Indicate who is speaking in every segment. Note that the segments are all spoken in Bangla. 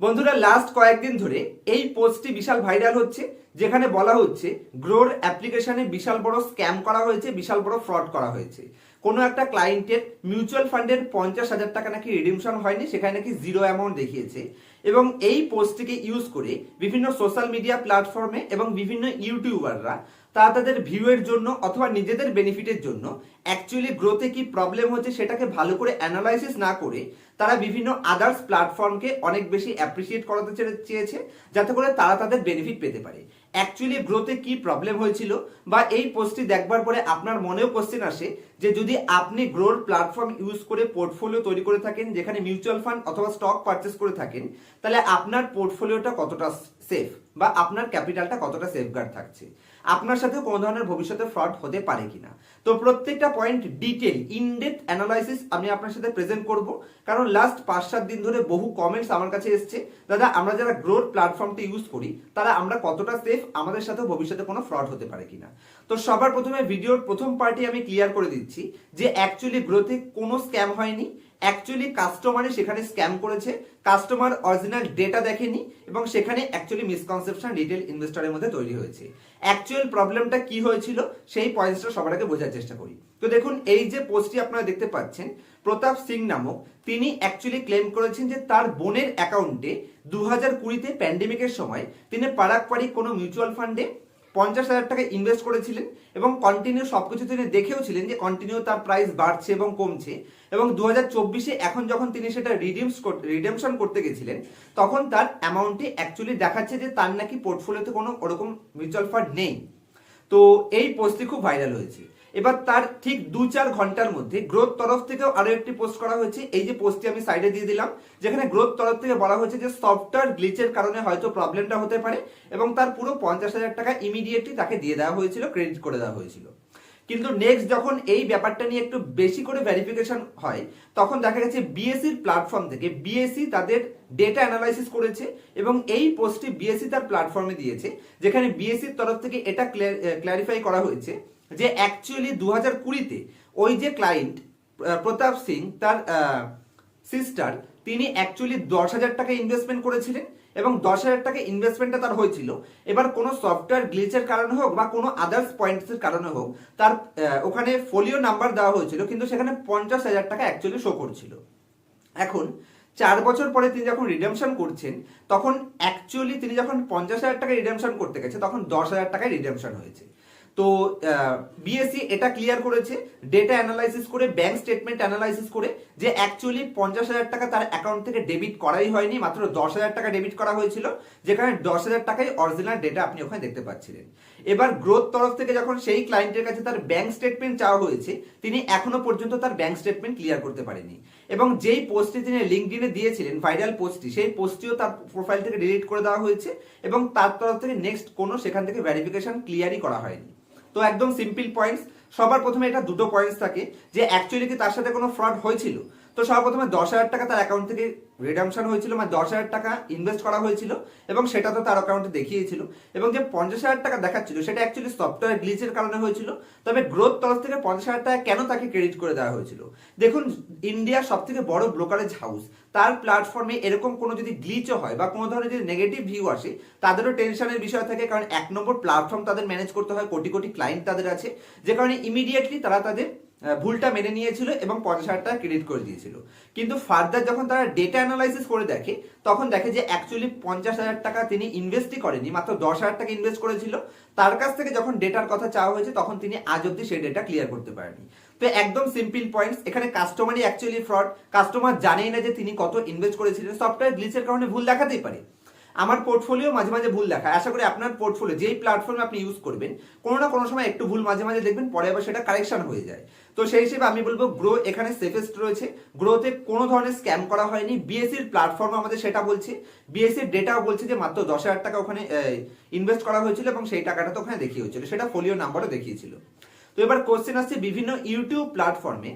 Speaker 1: বন্ধুরা লাস্ট কয়েকদিন ধরে এই পোস্টটি বিশাল ভাইরাল হচ্ছে, যেখানে বলা হচ্ছে গ্রোর অ্যাপ্লিকেশনে বিশাল বড় স্ক্যাম করা হয়েছে, বিশাল বড় ফ্রড করা হয়েছে। কোনো একটা ক্লায়েন্টের মিউচুয়াল ফান্ডের পঞ্চাশ হাজার টাকা নাকি রিডিমশন হয়নি, সেখানে নাকি জিরো অ্যামাউন্ট দেখিয়েছে। এবং এই পোস্টটিকে ইউজ করে বিভিন্ন সোশ্যাল মিডিয়া প্ল্যাটফর্মে এবং বিভিন্ন ইউটিউবাররা তারা তাদের ভিউয়ের জন্য অথবা নিজেদের বেনিফিটের জন্য অ্যাকচুয়ালি গ্রোথে কি প্রবলেম হচ্ছে সেটাকে ভালো করে অ্যানালাইসিস না করে তারা বিভিন্ন আদার্স প্ল্যাটফর্মকে অনেক বেশি অ্যাপ্রিসিয়েট করাতে চেয়েছে যাতে করে তারা তাদের বেনিফিট পেতে পারে। অ্যাকচুয়ালি গ্রোথে কি প্রবলেম হয়েছিল বা এই পোস্টটি দেখবার পরে আপনার মনেও কোশ্চেন আসে যে যদি আপনি গ্রোর প্ল্যাটফর্ম ইউজ করে পোর্টফোলিও তৈরি করে থাকেন যেখানে মিউচুয়াল ফান্ড অথবা স্টক পারচেস করে থাকেন, তাহলে আপনার পোর্টফোলিওটা কতটা সেফ বা আপনার ক্যাপিটালটা কতটা সেফগার্ড থাকছে। আপনার সাথে কোনো ধরনের ভবিষ্যতে ফ্রড হতে পারে কিনা। তো প্রত্যেকটা পয়েন্ট ডিটেল ইনডেপথ অ্যানালাইসিস আমি আপনার সাথে প্রেজেন্ট করব। কারণ লাস্ট পাঁচ সাত দিন ধরে বহু কমেন্টস আমার কাছে এসছে। দাদা, আমরা যারা গ্রোথ প্ল্যাটফর্মটা ইউজ করি, তারা আমরা কতটা সেফ আমাদের সাথে ভবিষ্যতে কোনো ফ্রড হতে পারে কিনা। তো সবার প্রথমে ভিডিওর প্রথম পার্টি আমি ক্লিয়ার করে দিচ্ছি যে অ্যাকচুয়ালি গ্রোথে কোনো স্ক্যাম হয়নি। অ্যাকচুয়ালি কাস্টমারে সেখানে স্ক্যাম করেছে। কাস্টমার অরিজিনাল ডেটা দেখেনি এবং সেখানে অ্যাকচুয়ালি মিসকনসেপশন রিটেল ইনভেস্টরের মধ্যে তৈরি হয়েছে। অ্যাকচুয়াল প্রবলেমটা কি হয়েছিল সেই পয়েন্টসটা সবার আগে বোঝার চেষ্টা করি। তো দেখুন, এই যে পোস্টটি আপনারা দেখতে পাচ্ছেন, প্রতাপ সিং নামক, তিনি অ্যাকচুয়ালি ক্লেম করেছেন যে তার বোনের অ্যাকাউন্টে দু হাজার কুড়িতে প্যান্ডেমিকের সময় তিনি পারাক পারিক কোনো মিউচুয়াল ফান্ডে পঞ্চাশ হাজার টাকা ইনভেস্ট করেছিলেন এবং কন্টিনিউ সবকিছু তিনি দেখেও ছিলেন যে কন্টিনিউ তার প্রাইস বাড়ছে এবং কমছে। এবং দু হাজার চব্বিশে এখন যখন তিনি সেটা রিডিমস রিডেমশন করতে গেছিলেন, তখন তার অ্যামাউন্টটি অ্যাকচুয়ালি দেখাচ্ছে যে তার নাকি পোর্টফোলিওতে কোনো ওরকম মিউচুয়াল ফান্ড নেই। তো এই পোস্টটি খুব ভাইরাল হয়েছে। এবার তার ঠিক দু চার ঘণ্টার মধ্যে গ্রোথ তরফ থেকেও আরও একটি পোস্ট করা হয়েছে। এই যে পোস্টটি আমি সাইডে দিয়ে দিলাম, যেখানে গ্রোথ তরফ থেকে বলা হয়েছে যে সফটওয়্যার গ্লিচের কারণে হয়তো প্রবলেমটা হতে পারে এবং তার পুরো পঞ্চাশ হাজার টাকা ইমিডিয়েটলি তাকে দিয়ে দেওয়া হয়েছিল ক্রেডিট করে দেওয়া হয়েছিল। কিন্তু নেক্সট যখন এই ব্যাপারটা নিয়ে একটু বেশি করে ভেরিফিকেশন হয়, তখন দেখা গেছে বিএসসির প্ল্যাটফর্ম থেকে বিএসসি তাদের ডেটা অ্যানালাইসিস করেছে এবং এই পোস্টটি বিএসসি তার প্ল্যাটফর্মে দিয়েছে, যেখানে বিএসসির তরফ থেকে এটা ক্ল্যারিফাই করা হয়েছে যে অ্যাকচুয়ালি দু হাজার কুড়িতে ওই যে ক্লায়েন্ট প্রতাপ সিং তার সিস্টার তিনি অ্যাকচুয়ালি দশ হাজার টাকা ইনভেস্টমেন্ট করেছিলেন এবং দশ হাজার টাকা ইনভেস্টমেন্টটা তার হয়েছিল। এবার কোনো সফটওয়্যার গ্লিচের কারণে হোক বা কোনো আদার্স পয়েন্টসের কারণে হোক, তার ওখানে ফোলিও নাম্বার দেওয়া হয়েছিল, কিন্তু সেখানে পঞ্চাশ হাজার টাকা অ্যাকচুয়ালি শো করছিল। এখন, চার বছর পরে তিনি যখন রিডেমশন করছেন, তখন অ্যাকচুয়ালি তিনি যখন পঞ্চাশ হাজার টাকা রিডেমশন করতে গেছে, তখন দশ হাজার টাকায় রিডেমশন হয়েছে। তো বিএসসি এটা ক্লিয়ার করেছে ডেটা অ্যানালাইসিস করে ব্যাংক স্টেটমেন্ট অ্যানালাইসিস করে, যে অ্যাকচুয়ালি পঞ্চাশ হাজার টাকা তার অ্যাকাউন্ট থেকে ডেবিট করাই হয়নি, মাত্র দশ হাজার টাকা ডেবিট করা হয়েছিল, যেখানে দশ হাজার টাকাই অরিজিনাল ডেটা আপনি ওখানে দেখতে পাচ্ছিলেন। এবার গ্রোথ তরফ থেকে যখন সেই ক্লায়েন্টের কাছে তার ব্যাংক স্টেটমেন্ট চাওয়া হয়েছে, তিনি এখনও পর্যন্ত তার ব্যাংক স্টেটমেন্ট ক্লিয়ার করতে পারেনি। এবং যেই পোস্টটি তিনি লিঙ্কডিনে দিয়েছিলেন ভাইরাল পোস্টটি সেই পোস্টটিও তার প্রোফাইল থেকে ডিলিট করে দেওয়া হয়েছে, এবং তার তরফ থেকে নেক্সট কোনো সেখান থেকে ভেরিফিকেশন ক্লিয়ারই করা হয়নি। তো একদম সিম্পল পয়েন্টস সবার প্রথমে এটা দুটো পয়েন্টস থাকে, যে অ্যাকচুয়ালি কি তার সাথে কোনো ফ্রড হয়েছিল? তো সবার প্রথমে দশ হাজার টাকা তার অ্যাকাউন্ট থেকে রিডামশন হয়েছিল মানে দশ হাজার টাকা ইনভেস্ট করা হয়েছিল এবং সেটা তো তার অ্যাকাউন্টে দেখিয়েছিল এবং যে পঞ্চাশ হাজার টাকা দেখাচ্ছিল সেটা অ্যাকচুয়ালি সফটওয়্যার গ্লিচের কারণে হয়েছিল। তবে গ্রোথ তরফ থেকে পঞ্চাশ হাজার টাকা কেন তাকে ক্রেডিট করে দেওয়া হয়েছিল? দেখুন ইন্ডিয়ার সব থেকে বড় ব্রোকারেজ হাউস তার প্ল্যাটফর্মে এরকম কোনো যদি গ্লিচও হয় বা কোনো ধরনের যদি নেগেটিভ ভিউ আসে, তাদেরও টেনশনের বিষয় থাকে কারণ এক নম্বর প্ল্যাটফর্ম তাদের ম্যানেজ করতে হয়, কোটি কোটি ক্লায়েন্ট তাদের আছে, যে কারণে ইমিডিয়েটলি তারা তাদের ভুলটা মেনে নিয়েছিল এবং পঞ্চাশ হাজার টাকা ক্রেডিট করে দিয়েছিল। কিন্তু ফার্দার যখন তারা ডেটা অ্যানালাইসিস করে দেখে, তখন দেখে যে অ্যাকচুয়ালি পঞ্চাশ হাজার টাকা তিনি ইনভেস্টই করেনি মাত্র দশ হাজার টাকা ইনভেস্ট করেছিল। তার কাছ থেকে যখন ডেটার কথা চাওয়া হয়েছে, তখন তিনি আজ অব্দি সেই ডেটা ক্লিয়ার করতে পারেনি তো একদম সিম্পল পয়েন্টস এখানে কাস্টমারই অ্যাকচুয়ালি ফ্রড কাস্টমার জানেই না যে তিনি কত ইনভেস্ট করেছিলেন সফটওয়্যার গ্লিচের কারণে ভুল দেখাতেই পারে। আমার পোর্টফোলিও মাঝে মাঝে ভুল দেখায় আশা করি আপনার পোর্টফোলিও যেই প্ল্যাটফর্মে আপনি ইউজ করবেন, কোনো না কোনো সময় একটু ভুল মাঝে মাঝে দেখবেন, পরে আবার সেটা কারেকশন হয়ে যায়। তো সেই হিসেবে আমি বলব গ্রো এখানে সেফেস্ট রয়েছে। গ্রোতে কোনো ধরনের স্ক্যাম করা হয়নি। বিএসসির প্ল্যাটফর্ম আমাদের সেটা বলছে। বিএসসির ডেটাও বলছে যে মাত্র দশ হাজার টাকা ওখানে ইনভেস্ট করা হয়েছিল এবং সেই টাকাটা তো ওখানে দেখিয়ে হয়েছিল সেটা ফোলিও নাম্বারও দেখিয়েছিল। তো এবার কোশ্চেন আসছে বিভিন্ন ইউটিউব প্ল্যাটফর্মে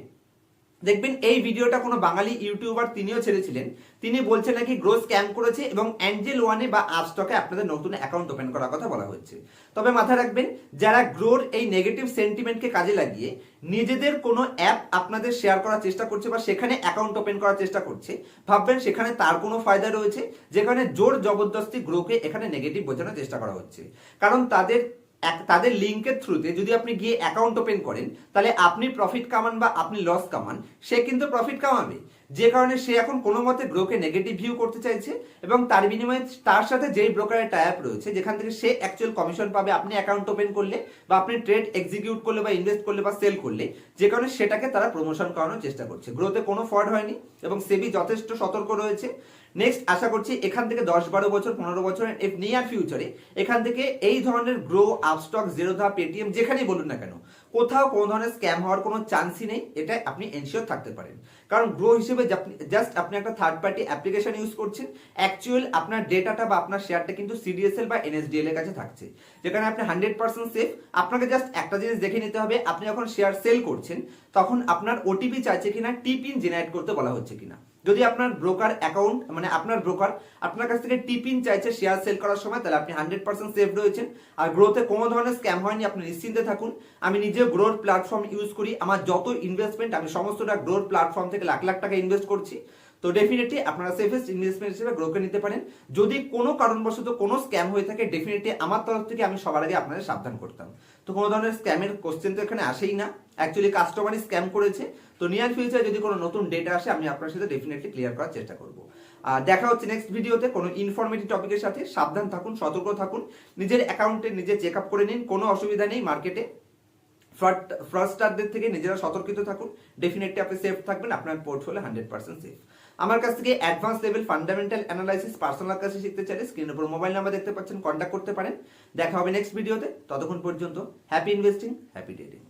Speaker 1: দেখবেন এই ভিডিওটা কোনো বাঙালি ইউটিউবার তিনিও ছেড়েছিলেন। তিনি বলছেন নাকি গ্রো স্ক্যাম করেছে এবং অ্যাঞ্জেল ওয়ানে বা আপস্টকে আপনাদের নতুন অ্যাকাউন্ট ওপেন করার কথা বলা হচ্ছে। তবে মাথায় রাখবেন, যারা গ্রোর এই নেগেটিভ সেন্টিমেন্টকে কাজে লাগিয়ে নিজেদের কোনো অ্যাপ আপনাদের শেয়ার করার চেষ্টা করছে বা সেখানে অ্যাকাউন্ট ওপেন করার চেষ্টা করছে, ভাববেন সেখানে তার কোনো ফায়দা রয়েছে, যেখানে জোর জবরদস্তি গ্রোকে এখানে নেগেটিভ বোঝানোর চেষ্টা করা হচ্ছে। কারণ তাদের তাদের লিঙ্কের থ্রুতে যদি আপনি গিয়ে অ্যাকাউন্ট ওপেন করেন, তাহলে আপনি প্রফিট কামান বা আপনি লস কামান, সে কিন্তু প্রফিট কামাবে। যে কারণে সে এখন কোনো মতে গ্রোকে নেগেটিভ ভিউ করতে চাইছে এবং তার বিনিময়ে তার সাথে যেই ব্রোকারের টাইপ রয়েছে, যেখান থেকে সে অ্যাকচুয়াল কমিশন পাবে, আপনি অ্যাকাউন্ট ওপেন করলে বা আপনি ট্রেড এক্সিকিউট করলে বা ইনভেস্ট করলে বা সেল করলে, যে কারণে সেটাকে তারা প্রমোশন করানোর চেষ্টা করছে। গ্রোতে কোনো ফ্রড হয়নি এবং সেবি যথেষ্ট সতর্ক রয়েছে। নেক্সট আশা করছি এখান থেকে দশ বারো বছর, পনেরো বছর নিয়ার ফিউচারে এখান থেকে এই ধরনের গ্রো আপস্টক জেরোধা পেটিএম যেখানেই বলুন না কেন, কোথাও কোনো ধরনের স্ক্যাম হওয়ার কোনো চান্সই নেই, এটা আপনি এনশিওর থাকতে পারেন। কারণ গ্রো হিসেবে জাস্ট আপনি একটা থার্ড পার্টি অ্যাপ্লিকেশন ইউজ করছেন অ্যাকচুয়াল আপনার ডেটাটা বা আপনার শেয়ারটা কিন্তু সিডিএসএল বা এনএসডিএল এর কাছে থাকছে। যেখানে আপনি হান্ড্রেড পার্সেন্ট সেফ আপনাকে জাস্ট একটা জিনিস দেখে নিতে হবে, আপনি যখন শেয়ার সেল করছেন, তখন আপনার ওটিপি চাইছে কিনা টিপিন জেনারেট করতে বলা হচ্ছে কিনা। যদি আপনার ব্রোকার অ্যাকাউন্ট মানে আপনার ব্রোকার আপনার কাছ থেকে টিপিন চাইছে শেয়ার সেল করার সময়, তাহলে আপনি হান্ড্রেড পার্সেন্ট সেফ রয়েছেন। আর গ্রোথে কোনো ধরনের স্ক্যাম হয়নি, আপনি নিশ্চিন্তে থাকুন। আমি নিজে গ্রোর প্ল্যাটফর্ম ইউজ করি। আমার যত ইনভেস্টমেন্ট আমি সমস্তটা গ্রোর প্ল্যাটফর্ম থেকে লাখ লাখ টাকা ইনভেস্ট করছি। তো ডেফিনেটলি আপনারা সেফেস্ট ইনভেস্টমেন্ট হিসেবে গ্রোকে নিতে পারেন। যদি কোনো কারণবশত কোনো স্ক্যাম হয়ে থাকে ডেফিনেটলি আমার তরফ থেকে আমি সবার আগে আপনাদের সাবধান করতাম। তো কোনো ধরনের স্ক্যামের কোশ্চেন তো এখানে আসেই না। অ্যাকচুয়ালি কাস্টমারই স্ক্যাম করেছে। তো নিয়ার ফিউচার যদি কোনো নতুন ডেটা আসে, আমি আপনার সাথে ডেফিনেটলি ক্লিয়ার করার চেষ্টা করব। আর দেখা হচ্ছে নেক্সট ভিডিওতে কোনো ইনফরমেটিভ টপিকের সাথে সাবধান থাকুন, সতর্ক থাকুন। নিজের অ্যাকাউন্টে নিজে চেক আপ করে নিন। কোনো অসুবিধা নেই মার্কেটে ফ্রড ফ্রডস্টারদের থেকে নিজেরা সতর্কিত থাকুন। ডেফিনেটলি আপনি সেফ থাকবেন, আপনার পোর্টফোলিও হান্ড্রেড পার্সেন্ট সেফ আমার কাছ থেকে advance level fundamental analysis personal কাছে শিখতে চাইলে স্ক্রিনের উপর মোবাইল নাম্বার দেখতে পাচ্ছেন কন্ট্যাক্ট করতে পারেন। দেখা হবে নেক্সট ভিডিওতে ততক্ষণ পর্যন্ত হ্যাপি ইনভেস্টিং হ্যাপি ট্রেডিং